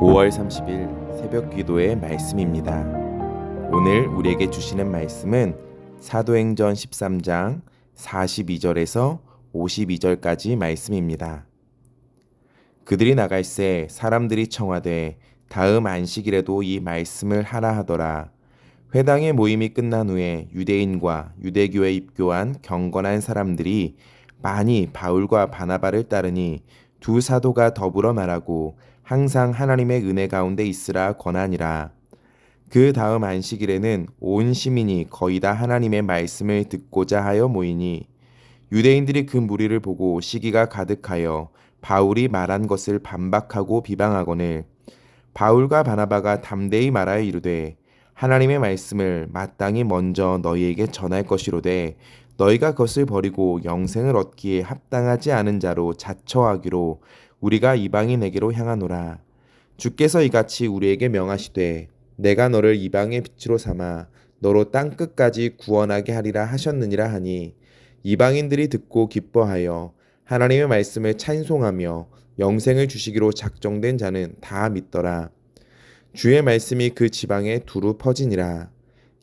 5월 30일 새벽 기도의 말씀입니다. 오늘 우리에게 주시는 말씀은 사도행전 13장 42절에서 52절까지 말씀입니다. 그들이 나갈새 사람들이 청하되 다음 안식일에도 이 말씀을 하라 하더라. 회당의 모임이 끝난 후에 유대인과 유대교에 입교한 경건한 사람들이 많이 바울과 바나바를 따르니 두 사도가 더불어 말하고 항상 하나님의 은혜 가운데 있으라 권하니라. 그 다음 안식일에는 온 시민이 거의 다 하나님의 말씀을 듣고자 하여 모이니 유대인들이 그 무리를 보고 시기가 가득하여 바울이 말한 것을 반박하고 비방하거늘 바울과 바나바가 담대히 말하여 이르되 하나님의 말씀을 마땅히 먼저 너희에게 전할 것이로되 너희가 그것을 버리고 영생을 얻기에 합당하지 않은 자로 자처하기로 우리가 이방인에게로 향하노라. 주께서 이같이 우리에게 명하시되 내가 너를 이방의 빛으로 삼아 너로 땅 끝까지 구원하게 하리라 하셨느니라 하니 이방인들이 듣고 기뻐하여 하나님의 말씀을 찬송하며 영생을 주시기로 작정된 자는 다 믿더라. 주의 말씀이 그 지방에 두루 퍼지니라.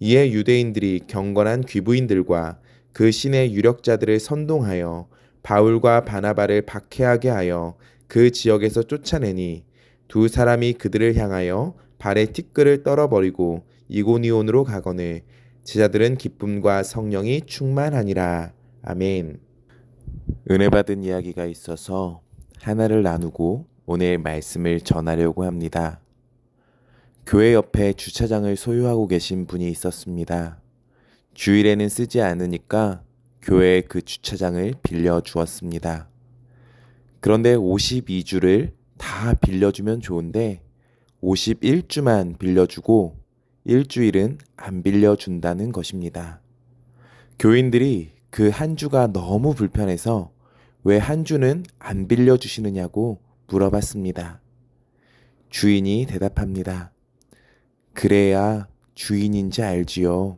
이에 유대인들이 경건한 귀부인들과 그 신의 유력자들을 선동하여 바울과 바나바를 박해하게 하여 그 지역에서 쫓아내니 두 사람이 그들을 향하여 발에 티끌을 떨어버리고 이고니온으로 가거늘 제자들은 기쁨과 성령이 충만하니라. 아멘. 은혜 받은 이야기가 있어서 하나를 나누고 오늘 말씀을 전하려고 합니다. 교회 옆에 주차장을 소유하고 계신 분이 있었습니다. 주일에는 쓰지 않으니까 교회에 그 주차장을 빌려 주었습니다. 그런데 52주를 다 빌려주면 좋은데 51주만 빌려주고 일주일은 안 빌려준다는 것입니다. 교인들이 그 한 주가 너무 불편해서 왜 한 주는 안 빌려주시느냐고 물어봤습니다. 주인이 대답합니다. 그래야 주인인지 알지요.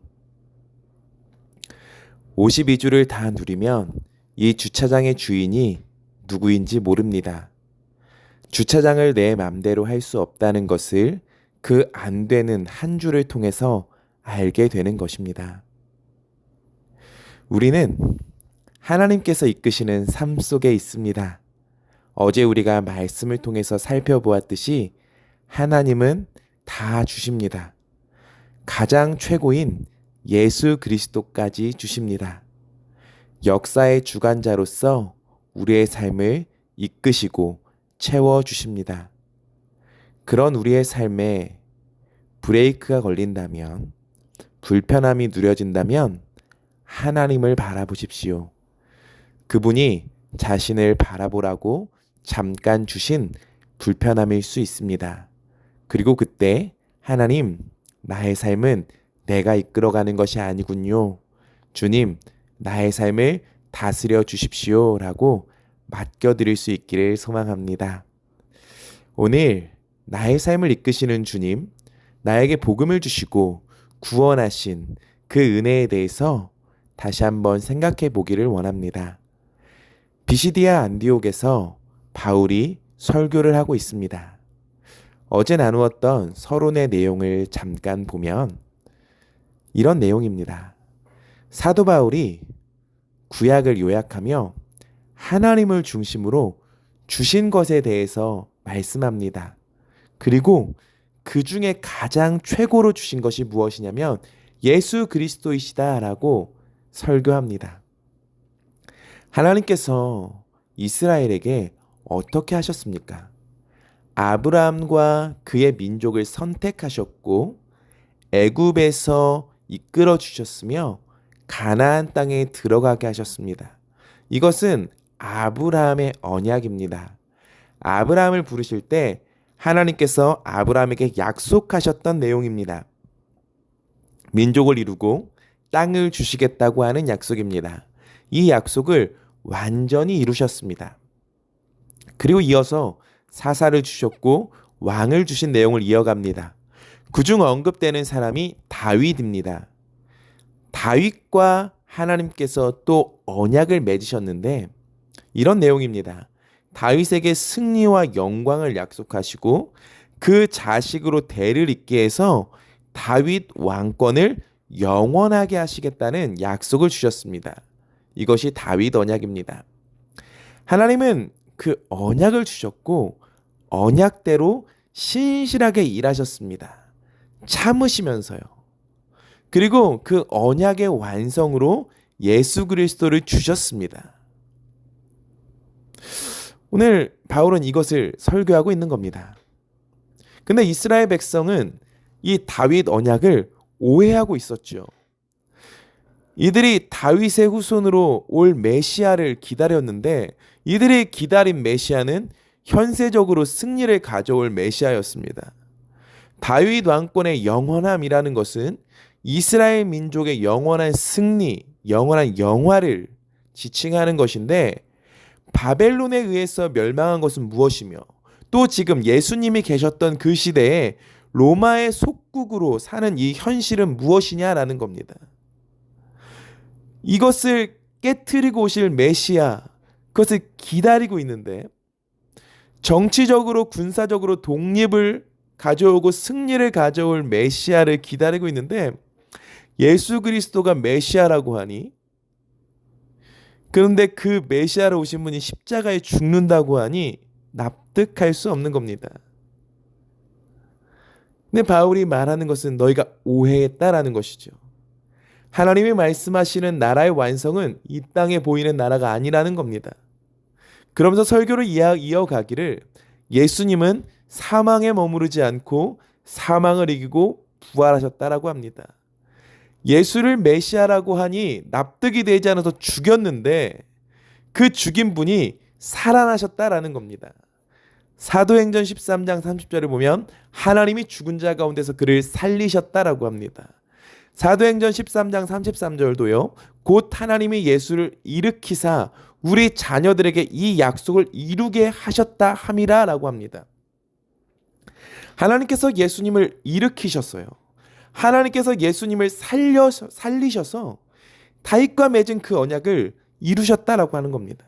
52주를 다 누리면 이 주차장의 주인이 누구인지 모릅니다. 주차장을 내 맘대로 할 수 없다는 것을 그 안 되는 한 주를 통해서 알게 되는 것입니다. 우리는 하나님께서 이끄시는 삶 속에 있습니다. 어제 우리가 말씀을 통해서 살펴보았듯이 하나님은 다 주십니다. 가장 최고인 예수 그리스도까지 주십니다. 역사의 주관자로서 우리의 삶을 이끄시고 채워 주십니다. 그런 우리의 삶에 브레이크가 걸린다면, 불편함이 누려진다면 하나님을 바라보십시오. 그분이 자신을 바라보라고 잠깐 주신 불편함일 수 있습니다. 그리고 그때 하나님, 나의 삶은 내가 이끌어가는 것이 아니군요. 주님, 나의 삶을 다스려 주십시오. 라고 맡겨드릴 수 있기를 소망합니다. 오늘 나의 삶을 이끄시는 주님, 나에게 복음을 주시고 구원하신 그 은혜에 대해서 다시 한번 생각해 보기를 원합니다. 비시디아 안디옥에서 바울이 설교를 하고 있습니다. 어제 나누었던 서론의 내용을 잠깐 보면 이런 내용입니다. 사도 바울이 구약을 요약하며 하나님을 중심으로 주신 것에 대해서 말씀합니다. 그리고 그 중에 가장 최고로 주신 것이 무엇이냐면 예수 그리스도이시다라고 설교합니다. 하나님께서 이스라엘에게 어떻게 하셨습니까? 아브라함과 그의 민족을 선택하셨고 애굽에서 이끌어 주셨으며 가나안 땅에 들어가게 하셨습니다. 이것은 아브라함의 언약입니다. 아브라함을 부르실 때 하나님께서 아브라함에게 약속하셨던 내용입니다. 민족을 이루고 땅을 주시겠다고 하는 약속입니다. 이 약속을 완전히 이루셨습니다. 그리고 이어서 사사를 주셨고 왕을 주신 내용을 이어갑니다. 그중 언급되는 사람이 다윗입니다. 다윗과 하나님께서 또 언약을 맺으셨는데 이런 내용입니다. 다윗에게 승리와 영광을 약속하시고 그 자식으로 대를 잇게 해서 다윗 왕권을 영원하게 하시겠다는 약속을 주셨습니다. 이것이 다윗 언약입니다. 하나님은 그 언약을 주셨고 언약대로 신실하게 일하셨습니다. 참으시면서요. 그리고 그 언약의 완성으로 예수 그리스도를 주셨습니다. 오늘 바울은 이것을 설교하고 있는 겁니다. 근데 이스라엘 백성은 이 다윗 언약을 오해하고 있었죠. 이들이 다윗의 후손으로 올 메시아를 기다렸는데 이들이 기다린 메시아는 현세적으로 승리를 가져올 메시아였습니다. 다윗 왕권의 영원함이라는 것은 이스라엘 민족의 영원한 승리, 영원한 영화를 지칭하는 것인데 바벨론에 의해서 멸망한 것은 무엇이며 또 지금 예수님이 계셨던 그 시대에 로마의 속국으로 사는 이 현실은 무엇이냐라는 겁니다. 이것을 깨뜨리고 오실 메시아, 그것을 기다리고 있는데 정치적으로 군사적으로 독립을 가져오고 승리를 가져올 메시아를 기다리고 있는데 예수 그리스도가 메시아라고 하니 그런데 그 메시아로 오신 분이 십자가에 죽는다고 하니 납득할 수 없는 겁니다. 근데 바울이 말하는 것은 너희가 오해했다라는 것이죠. 하나님이 말씀하시는 나라의 완성은 이 땅에 보이는 나라가 아니라는 겁니다. 그러면서 설교를 이어가기를 예수님은 사망에 머무르지 않고 사망을 이기고 부활하셨다라고 합니다. 예수를 메시아라고 하니 납득이 되지 않아서 죽였는데 그 죽인 분이 살아나셨다라는 겁니다. 사도행전 13장 30절을 보면 하나님이 죽은 자 가운데서 그를 살리셨다라고 합니다. 사도행전 13장 33절도요. 곧 하나님이 예수를 일으키사 우리 자녀들에게 이 약속을 이루게 하셨다 함이라라고 합니다. 하나님께서 예수님을 일으키셨어요. 하나님께서 예수님을 살려 살리셔서 다윗과 맺은 그 언약을 이루셨다라고 하는 겁니다.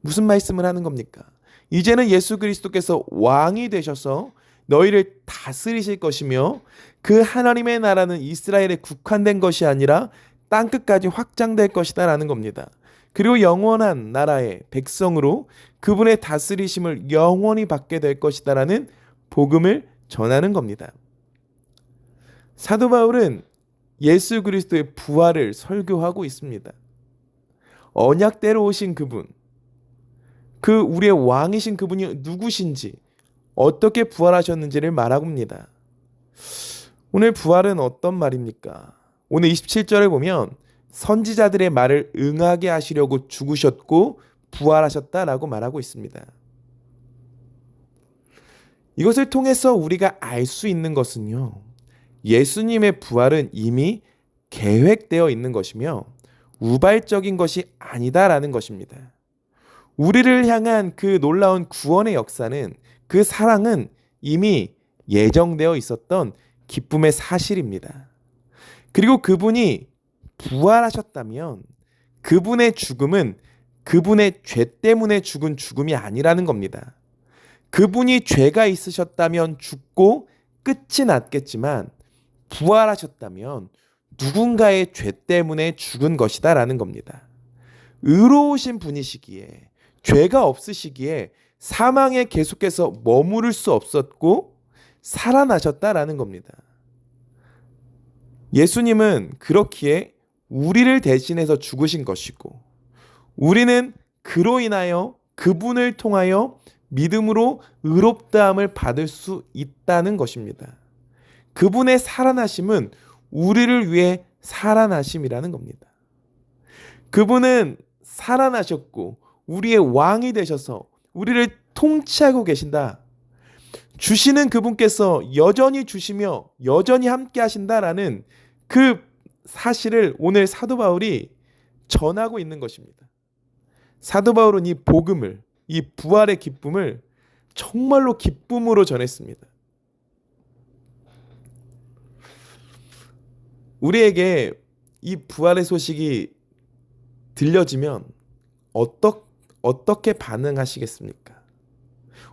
무슨 말씀을 하는 겁니까? 이제는 예수 그리스도께서 왕이 되셔서 너희를 다스리실 것이며 그 하나님의 나라는 이스라엘에 국한된 것이 아니라 땅 끝까지 확장될 것이다라는 겁니다. 그리고 영원한 나라의 백성으로 그분의 다스리심을 영원히 받게 될 것이다라는 복음을 전하는 겁니다. 사도 바울은 예수 그리스도의 부활을 설교하고 있습니다. 언약대로 오신 그분, 그 우리의 왕이신 그분이 누구신지, 어떻게 부활하셨는지를 말하고 입니다. 오늘 부활은 어떤 말입니까? 오늘 27절을 보면 선지자들의 말을 응하게 하시려고 죽으셨고 부활하셨다라고 말하고 있습니다. 이것을 통해서 우리가 알 수 있는 것은요. 예수님의 부활은 이미 계획되어 있는 것이며 우발적인 것이 아니다라는 것입니다. 우리를 향한 그 놀라운 구원의 역사는 그 사랑은 이미 예정되어 있었던 기쁨의 사실입니다. 그리고 그분이 부활하셨다면 그분의 죽음은 그분의 죄 때문에 죽은 죽음이 아니라는 겁니다. 그분이 죄가 있으셨다면 죽고 끝이 났겠지만 부활하셨다면 누군가의 죄 때문에 죽은 것이다라는 겁니다. 의로우신 분이시기에 죄가 없으시기에 사망에 계속해서 머무를 수 없었고 살아나셨다라는 겁니다. 예수님은 그렇기에 우리를 대신해서 죽으신 것이고 우리는 그로 인하여 그분을 통하여 믿음으로 의롭다함을 받을 수 있다는 것입니다. 그분의 살아나심은 우리를 위해 살아나심이라는 겁니다. 그분은 살아나셨고 우리의 왕이 되셔서 우리를 통치하고 계신다. 주시는 그분께서 여전히 주시며 여전히 함께 하신다라는 그 사실을 오늘 사도 바울이 전하고 있는 것입니다. 사도 바울은 이 복음을 이 부활의 기쁨을 정말로 기쁨으로 전했습니다. 우리에게 이 부활의 소식이 들려지면 어떠, 어떻게 반응하시겠습니까?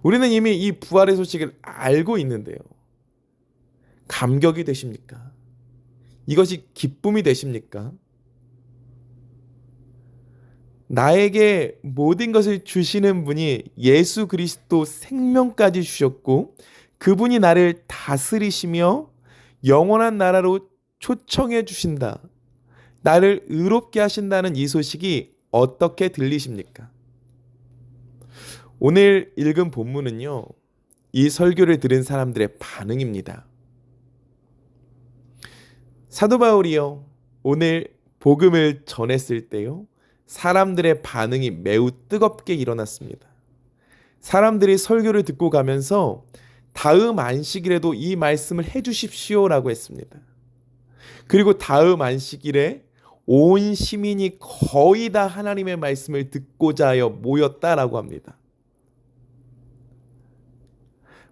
우리는 이미 이 부활의 소식을 알고 있는데요. 감격이 되십니까? 이것이 기쁨이 되십니까? 나에게 모든 것을 주시는 분이 예수 그리스도 생명까지 주셨고 그분이 나를 다스리시며 영원한 나라로 초청해 주신다. 나를 의롭게 하신다는 이 소식이 어떻게 들리십니까? 오늘 읽은 본문은요. 이 설교를 들은 사람들의 반응입니다. 사도 바울이요. 오늘 복음을 전했을 때요. 사람들의 반응이 매우 뜨겁게 일어났습니다. 사람들이 설교를 듣고 가면서 다음 안식일에도 이 말씀을 해 주십시오라고 했습니다. 그리고 다음 안식일에 온 시민이 거의 다 하나님의 말씀을 듣고자 하여 모였다라고 합니다.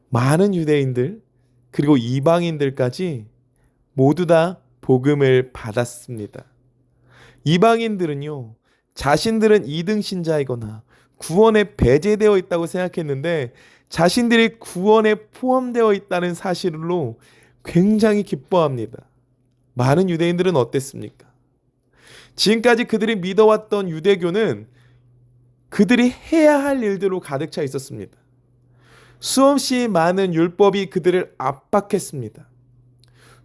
많은 유대인들 그리고 이방인들까지 모두 다 복음을 받았습니다. 이방인들은요, 자신들은 이등 신자이거나 구원에 배제되어 있다고 생각했는데 자신들이 구원에 포함되어 있다는 사실로 굉장히 기뻐합니다. 많은 유대인들은 어땠습니까? 지금까지 그들이 믿어왔던 유대교는 그들이 해야 할 일들로 가득 차 있었습니다. 수없이 많은 율법이 그들을 압박했습니다.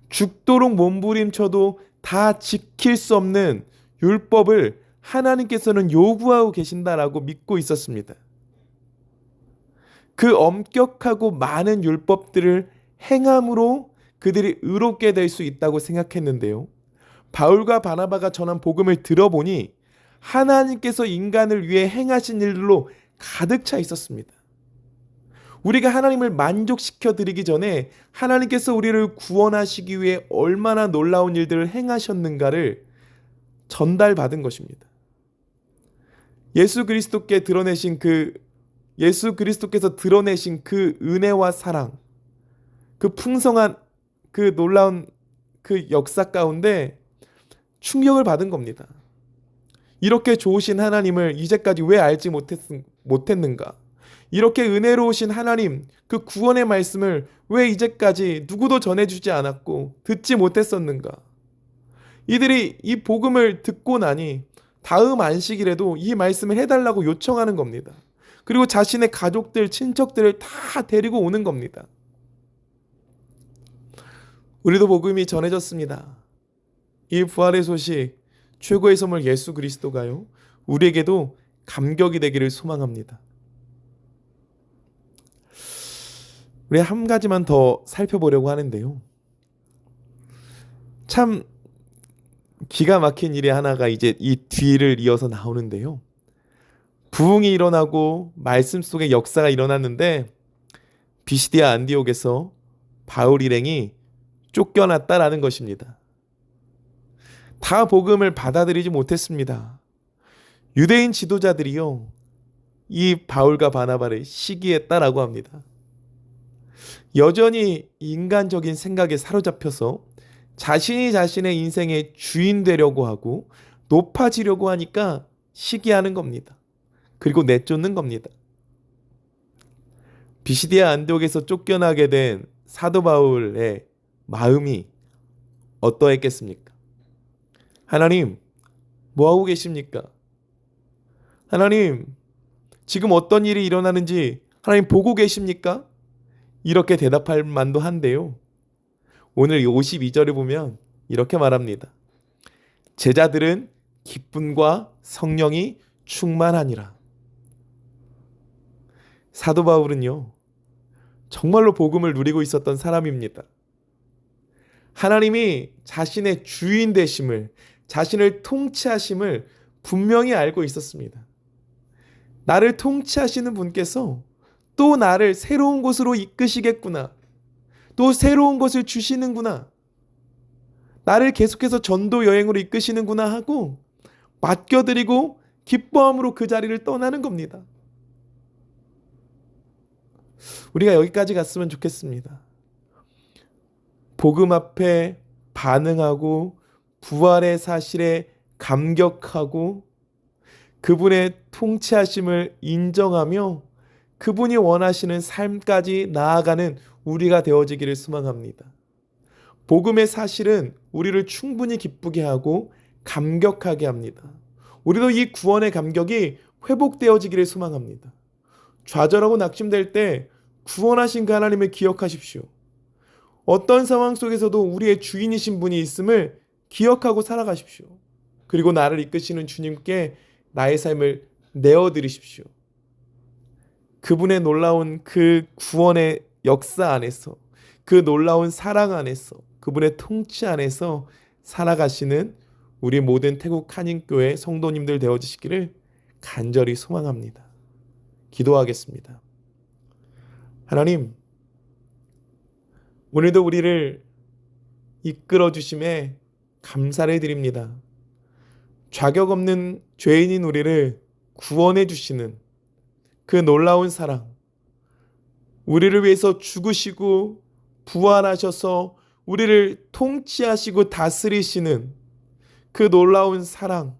죽도록 몸부림쳐도 다 지킬 수 없는 율법을 하나님께서는 요구하고 계신다라고 믿고 있었습니다. 그 엄격하고 많은 율법들을 행함으로 그들이 의롭게 될 수 있다고 생각했는데요. 바울과 바나바가 전한 복음을 들어보니 하나님께서 인간을 위해 행하신 일로 가득 차 있었습니다. 우리가 하나님을 만족시켜 드리기 전에 하나님께서 우리를 구원하시기 위해 얼마나 놀라운 일들을 행하셨는가를 전달받은 것입니다. 예수 그리스도께 드러내신 그 예수 그리스도께서 드러내신 그 은혜와 사랑, 그 풍성한 그 놀라운 그 역사 가운데 충격을 받은 겁니다. 이렇게 좋으신 하나님을 이제까지 왜 알지 못했, 못했는가? 이렇게 은혜로우신 하나님, 그 구원의 말씀을 왜 이제까지 누구도 전해주지 않았고 듣지 못했었는가? 이들이 이 복음을 듣고 나니 다음 안식일에도 이 말씀을 해달라고 요청하는 겁니다. 그리고 자신의 가족들, 친척들을 다 데리고 오는 겁니다. 우리도 복음이 전해졌습니다. 이 부활의 소식, 최고의 선물 예수 그리스도가요, 우리에게도 감격이 되기를 소망합니다. 우리 한 가지만 더 살펴보려고 하는데요. 참 기가 막힌 일이 하나가 이제 이 뒤를 이어서 나오는데요. 부흥이 일어나고 말씀 속에 역사가 일어났는데 비시디아 안디옥에서 바울 일행이 쫓겨났다라는 것입니다. 다 복음을 받아들이지 못했습니다. 유대인 지도자들이요. 이 바울과 바나바를 시기했다라고 합니다. 여전히 인간적인 생각에 사로잡혀서 자신이 자신의 인생의 주인 되려고 하고 높아지려고 하니까 시기하는 겁니다. 그리고 내쫓는 겁니다. 비시디아 안독에서 쫓겨나게 된 사도 바울의 마음이 어떠했겠습니까? 하나님, 뭐 하고 계십니까? 하나님, 지금 어떤 일이 일어나는지 하나님 보고 계십니까? 이렇게 대답할 만도 한데요. 오늘 52절을 보면 이렇게 말합니다. 제자들은 기쁨과 성령이 충만하니라. 사도 바울은요, 정말로 복음을 누리고 있었던 사람입니다. 하나님이 자신의 주인 되심을, 자신을 통치하심을 분명히 알고 있었습니다. 나를 통치하시는 분께서 또 나를 새로운 곳으로 이끄시겠구나. 또 새로운 것을 주시는구나. 나를 계속해서 전도 여행으로 이끄시는구나 하고 맡겨드리고 기뻐함으로 그 자리를 떠나는 겁니다. 우리가 여기까지 갔으면 좋겠습니다. 복음 앞에 반응하고 부활의 사실에 감격하고 그분의 통치하심을 인정하며 그분이 원하시는 삶까지 나아가는 우리가 되어지기를 소망합니다. 복음의 사실은 우리를 충분히 기쁘게 하고 감격하게 합니다. 우리도 이 구원의 감격이 회복되어지기를 소망합니다. 좌절하고 낙심될 때 구원하신 그 하나님을 기억하십시오. 어떤 상황 속에서도 우리의 주인이신 분이 있음을 기억하고 살아가십시오. 그리고 나를 이끄시는 주님께 나의 삶을 내어드리십시오. 그분의 놀라운 그 구원의 역사 안에서 그 놀라운 사랑 안에서 그분의 통치 안에서 살아가시는 우리 모든 태국 한인교회 성도님들 되어주시기를 간절히 소망합니다. 기도하겠습니다. 하나님, 오늘도 우리를 이끌어 주심에 감사를 드립니다. 자격 없는 죄인인 우리를 구원해 주시는 그 놀라운 사랑, 우리를 위해서 죽으시고 부활하셔서 우리를 통치하시고 다스리시는 그 놀라운 사랑,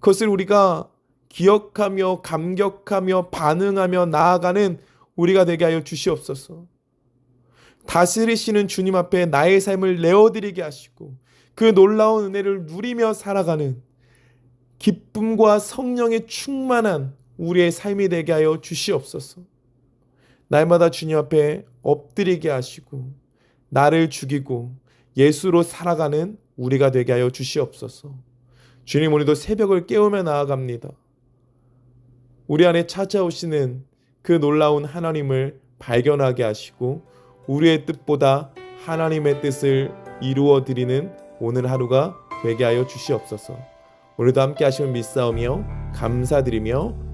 그것을 우리가 기억하며 감격하며 반응하며 나아가는 우리가 되게 하여 주시옵소서. 다스리시는 주님 앞에 나의 삶을 내어드리게 하시고 그 놀라운 은혜를 누리며 살아가는 기쁨과 성령의 충만한 우리의 삶이 되게 하여 주시옵소서. 날마다 주님 앞에 엎드리게 하시고 나를 죽이고 예수로 살아가는 우리가 되게 하여 주시옵소서. 주님 오늘도 새벽을 깨우며 나아갑니다. 우리 안에 찾아오시는 그 놀라운 하나님을 발견하게 하시고 우리의 뜻보다 하나님의 뜻을 이루어 드리는 오늘 하루가 되게 하여 주시옵소서. 오늘도 함께 하시면 믿사오며 감사드리며